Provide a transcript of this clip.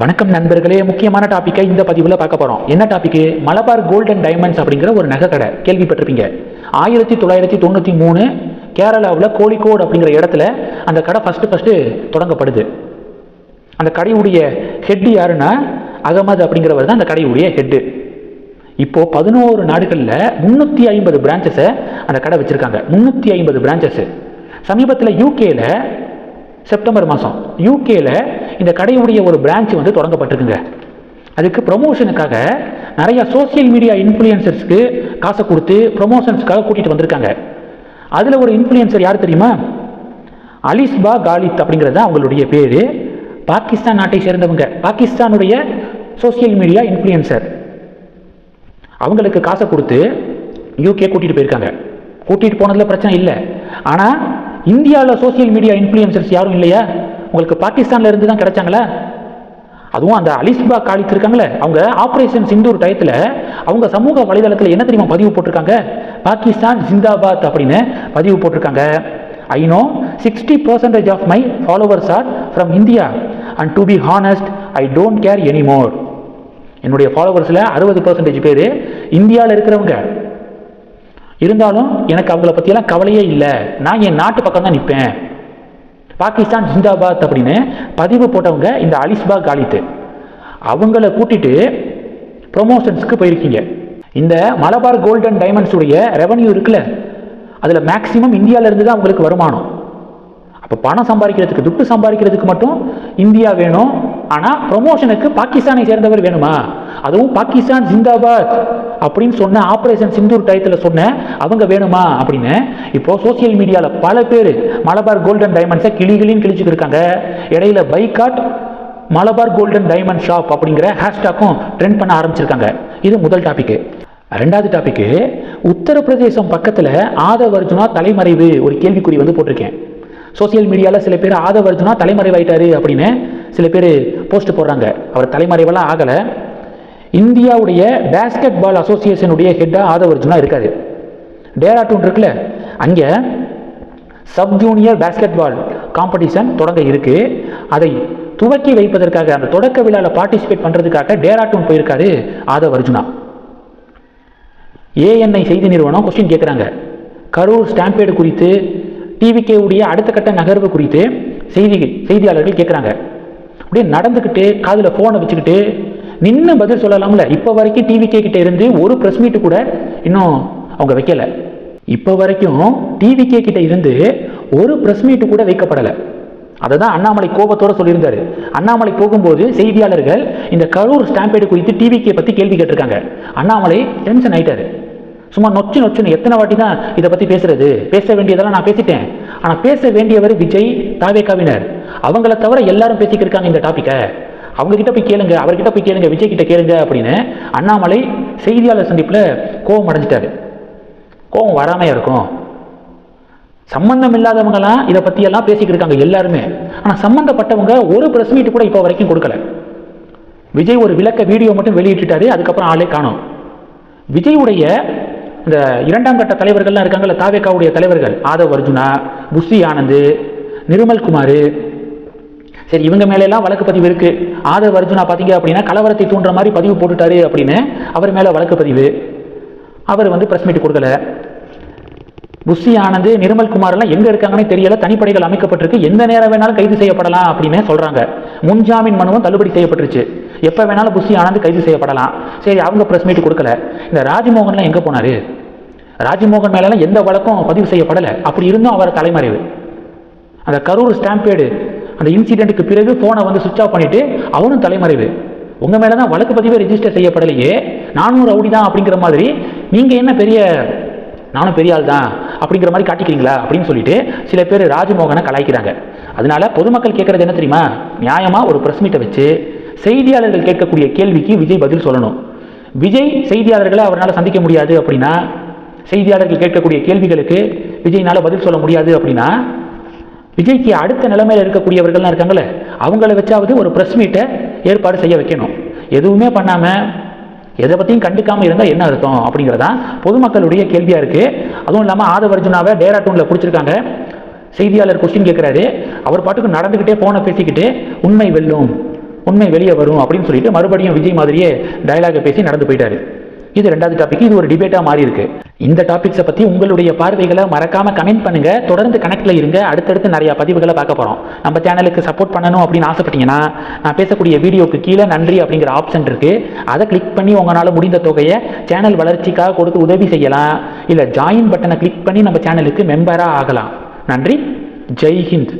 வணக்கம் நண்பர்களே முக்கியமான டாப்பிக்கை இந்த பதிவில் பார்க்க போகிறோம் என்ன topic Malabar gold and diamonds அப்படிங்கிற ஒரு நகை கடை கேள்விப்பட்டிருப்பீங்க. ஆயிரத்தி தொள்ளாயிரத்தி தொண்ணூற்றி மூணு கேரளாவில் கோழிக்கோடு அப்படிங்கிற இடத்துல அந்த கடை ஃபஸ்ட்டு ஃபஸ்ட்டு தொடங்கப்படுது. அந்த கடையுடைய ஹெட்டு யாருன்னா அகமது அப்படிங்கிறவர் தான் அந்த கடையுடைய ஹெட்டு இப்போ பதினோரு நாடுகளில் முந்நூற்றி ஐம்பது பிரான்ச்சஸை அந்த கடை வச்சுருக்காங்க. முந்நூற்றி ஐம்பது பிரான்ச்சஸ் சமீபத்தில் யூகேல செப்டம்பர் மாதம் யூகேல இந்த கடையுடைய ஒரு பிரான்ச் வந்து தொடங்கப்பட்டிருக்குங்க. அதுக்கு ப்ரொமோஷனுக்காக நிறைய சோஷியல் மீடியா இன்ஃப்ளூயன்சர்ஸ்க்கு காசை கொடுத்து ப்ரொமோஷன்ஸ்க்காக கூட்டிகிட்டு வந்திருக்காங்க. அதில் ஒரு இன்ஃப்ளூயன்சர் யார் தெரியுமா? அலிஸ்பா காலித் அப்படிங்கிறது தான் அவங்களுடைய பேர். பாகிஸ்தான் நாட்டை சேர்ந்தவங்க. பாகிஸ்தானுடைய சோஷியல் மீடியா இன்ஃப்ளூயன்சர் அவங்களுக்கு காசை கொடுத்து யூகே கூட்டிகிட்டு போயிருக்காங்க. கூட்டிகிட்டு போனதில் பிரச்சனை இல்லை. ஆனால் இந்தியாவில் சோஷியல் மீடியா இன்ஃப்ளூயன்சர்ஸ் யாரும் இல்லையா? உங்களுக்கு பாகிஸ்தானில் இருந்து தான் கிடைச்சாங்களா? அதுவும் அந்த அலிஸ்பா காலித் இருக்காங்களே அவங்க ஆப்ரேஷன் சிந்தூர் டயத்தில் அவங்க சமூக வலைதளத்தில் என்ன தெரியுமா பதிவு போட்டிருக்காங்க? பாகிஸ்தான் ஜிந்தாபாத் அப்படின்னு பதிவு போட்டிருக்காங்க. I know sixty percentage of my followers are from India and to be honest I don't care anymore என்னுடைய ஃபாலோவர்ஸில் அறுபது பர்சன்டேஜ் பேர் இந்தியாவில் இருக்கிறவங்க. இருந்தாலும் எனக்கு அவங்கள பற்றியெல்லாம் கவலையே இல்லை. நான் என் நாட்டு பக்கம் தான் நிற்பேன் பாகிஸ்தான் ஜிந்தாபாத் அப்படின்னு பதிவு போட்டவங்க இந்த அலிஸ்பா காலித்து அவங்கள கூட்டிட்டு ப்ரொமோஷன்ஸ்க்கு போயிருக்கீங்க. இந்த மலபார் கோல்டன் டைமண்ட்ஸுடைய ரெவன்யூ இருக்குல்ல அதில் மேக்சிமம் இந்தியாவிலேருந்து தான் அவங்களுக்கு வருமானம். அப்போ பணம் சம்பாதிக்கிறதுக்கு துட்டு சம்பாதிக்கிறதுக்கு மட்டும் இந்தியா வேணும். ஆனால் ப்ரொமோஷனுக்கு பாகிஸ்தானை சேர்ந்தவர் வேணுமா? அதுவும் பாகிஸ்தான் ஜிந்தாபாத் அப்படின்னு சொன்ன ஆப்ரேஷன் சிந்தூர் டயத்தில் சொன்னேன் அவங்க வேணுமா? அப்படின்னு. இப்போ சோசியல் மீடியாவில் பல பேர் மலபார் கோல்டன் டைமண்ட்ஸை கிளிகளின்னு கிழிச்சுட்டு இருக்காங்க. இடையில boycott Malabar golden diamond shop அப்படிங்கிற ஹேஷ்டாக்கும் ட்ரெண்ட் பண்ண ஆரம்பிச்சிருக்காங்க. இது முதல் டாபிக்கு ரெண்டாவது டாபிக்கு உத்தரப்பிரதேசம் பக்கத்தில் ஆதவ் அர்ஜுனா தலைமறைவு ஒரு கேள்விக்குறி வந்து போட்டிருக்கேன். சோசியல் மீடியாவில் சில பேர் ஆதவ் அர்ஜுனா தலைமறைவாயிட்டாரு அப்படின்னு சில பேர் போஸ்ட் போடுறாங்க. அவர் தலைமறைவெல்லாம் ஆகலை. இந்தியாவுடைய பேஸ்கெட் பால் அசோசியேஷனுடைய ஹெட்டாக ஆதவ் அர்ஜுனா இருக்காரு. டேராட்டூன் இருக்குல்ல அங்கே sub junior basketball competition தொடங்க இருக்கு. அதை துவக்கி வைப்பதற்காக அந்த தொடக்க விழாவில் பார்ட்டிசிபேட் பண்ணுறதுக்காக டேராட்டூன் போயிருக்காரு ஆதவ் அர்ஜுனா. ஏஎன்ஐ செய்தி நிறுவனம் கொஸ்டின் கேட்குறாங்க கரூர் ஸ்டாம்பேடு குறித்து டிவிகே உடைய அடுத்த கட்ட நகர்வு குறித்து செய்தி செய்தியாளர்கள் கேட்குறாங்க அப்படியே நடந்துக்கிட்டு காதில் ஃபோனை வச்சுக்கிட்டு நின்று பதில் சொல்லலாம்ல. இப்போ வரைக்கும் டிவிகே கிட்ட இருந்து ஒரு ப்ரெஸ் மீட்டு கூட இன்னும் அவங்க வைக்கல. இப்போ வரைக்கும் டிவிகே கிட்ட இருந்து ஒரு ப்ரெஸ் மீட்டு கூட வைக்கப்படலை. அதை தான் அண்ணாமலை கோபத்தோட சொல்லியிருந்தாரு. அண்ணாமலை போகும்போது செய்தியாளர்கள் இந்த கரூர் ஸ்டாம்பேடு குறித்து டிவிகே பற்றி கேள்வி கேட்டிருக்காங்க. அண்ணாமலை டென்ஷன் ஆயிட்டாரு. சும்மா நொச்சு நொச்சுன்னு எத்தனை வாட்டி தான் இதை பற்றி பேசுறது? பேச வேண்டியதெல்லாம் நான் பேசிட்டேன். ஆனால் பேச வேண்டியவர் விஜய் தாவேக்காவினர் அவங்கள தவிர எல்லாரும் பேசிக்கிட்டு இருக்காங்க இந்த டாப்பிக்கை அவங்கக்கிட்ட போய் கேளுங்க அவர்கிட்ட போய் கேளுங்க விஜய் கிட்ட கேளுங்க அப்படின்னு அண்ணாமலை செய்தியாளர் சந்திப்பில் கோபம் அடைஞ்சிட்டாரு. கோபம் வராமையாக இருக்கும். சம்பந்தம் இல்லாதவங்கலாம் இதை பற்றியெல்லாம் பேசிக்கிட்டு இருக்காங்க எல்லாருமே. ஆனால் சம்மந்தப்பட்டவங்க ஒரு ப்ரெஸ் மீட் கூட இப்போ வரைக்கும் கொடுக்கல. விஜய் ஒரு விளக்க வீடியோ மட்டும் வெளியிட்டுட்டாரு அதுக்கப்புறம் ஆளே காணும். விஜயுடைய இந்த இரண்டாம் கட்ட தலைவர்கள்லாம் இருக்காங்கல்ல தாவேக்காவுடைய தலைவர்கள் ஆதவ் அர்ஜுனா புஷி ஆனந்த் நிர்மல் குமார் சரி இவங்க மேலெல்லாம் வழக்கு பதிவு இருக்கு. ஆதவ் அர்ஜுனா பார்த்தீங்க அப்படின்னா கலவரத்தை தூண்டுற மாதிரி பதிவு போட்டுட்டாரு அப்படின்னு அவர் மேலே வழக்கு பதிவு. அவர் வந்து பிரஸ் மீட் கொடுக்கல. புஷி ஆனந்த் நிர்மல் குமார் எல்லாம் எங்க இருக்காங்கன்னு தெரியல. தனிப்படைகள் அமைக்கப்பட்டிருக்கு. எந்த நேரம் வேணாலும் கைது செய்யப்படலாம் அப்படின்னு சொல்றாங்க. முன்ஜாமீன் மனுவும் தள்ளுபடி செய்யப்பட்டுருச்சு. எப்போ வேணாலும் புஷி ஆனந்த் கைது செய்யப்படலாம். சரி அவங்க பிரஸ் மீட் கொடுக்கல. இந்த ராஜ்மோகன்லாம் எங்கே போனாரு? ராஜ்மோகன் மேலாம் எந்த வழக்கும் பதிவு செய்யப்படலை. அப்படி இருந்தும் அவர் தலைமறைவு. அந்த கரூர் ஸ்டாம்பேடு அந்த இன்சிடென்ட்டுக்கு பிறகு ஃபோனை வந்து சுவிச் ஆஃப் பண்ணிட்டு அவனும் தலைமறைவு. உங்கள் மேலே தான் வழக்கு பதிவே ரெஜிஸ்டர் செய்யப்படலையே. நானும் ரவுடி தான் அப்படிங்கிற மாதிரி நீங்கள் என்ன பெரிய நானும் பெரிய ஆள் தான் அப்படிங்கிற மாதிரி காட்டிக்கிறீங்களா அப்படின்னு சொல்லிட்டு சில பேர் ராஜமோகனை கலாய்க்கிறாங்க. அதனால பொதுமக்கள் கேட்குறது என்ன தெரியுமா? நியாயமாக ஒரு பிரஸ் மீட்டை வச்சு செய்தியாளர்கள் கேட்கக்கூடிய கேள்விக்கு விஜய் பதில் சொல்லணும். விஜய் செய்தியாளர்களை அவரால் சந்திக்க முடியாது அப்படின்னா செய்தியாளர்கள் கேட்கக்கூடிய கேள்விகளுக்கு விஜய்னால் பதில் சொல்ல முடியாது அப்படின்னா விஜய்க்கு அடுத்த நிலைமையில் இருக்கக்கூடியவர்கள்லாம் இருக்காங்களே அவங்கள வச்சாவது ஒரு ப்ரெஸ் மீட்டை ஏற்பாடு செய்ய வைக்கணும். எதுவுமே பண்ணாமல் எதை பற்றியும் கண்டுக்காமல் இருந்தால் என்ன அர்த்தம் அப்படிங்கிறதா பொதுமக்களுடைய கேள்வியாக இருக்குது அதுவும் இல்லாமல் ஆதவர்ஜுனாவை டேராட்டூனில் பிடிச்சிருக்காங்க. செய்தியாளர் கொஸ்டின் கேட்குறாரு அவர் பாட்டுக்கு நடந்துக்கிட்டே ஃபோனை பேசிக்கிட்டு உண்மை வெல்லும் உண்மை வெளியே வரும் அப்படின்னு சொல்லிட்டு மறுபடியும் விஜய் மாதிரியே டயலாக பேசி நடந்து போயிட்டாரு. இது ரெண்டாவது டாபிக் இது ஒரு டிபேட்டாக மாறி இருக்கு இந்த டாபிக்ஸை பற்றி உங்களுடைய பார்வைகளை மறக்காம கமெண்ட் பண்ணுங்க. தொடர்ந்து கனெக்டில் இருங்க. அடுத்தடுத்து நிறைய பதிவுகளை பார்க்க போகிறோம் நம்ம சேனலுக்கு சப்போர்ட் பண்ணணும் அப்படின்னு ஆசைப்பட்டீங்கன்னா நான் பேசக்கூடிய வீடியோக்கு கீழே நன்றி அப்படிங்கிற ஆப்ஷன் இருக்கு. அதை கிளிக் பண்ணி உங்களால் முடிந்த தொகையை சேனல் வளர்ச்சிக்காக கொடுத்து உதவி செய்யலாம். இல்லை ஜாயின் பட்டனை கிளிக் பண்ணி நம்ம சேனலுக்கு மெம்பராக ஆகலாம். நன்றி. ஜெய் ஹிந்த்.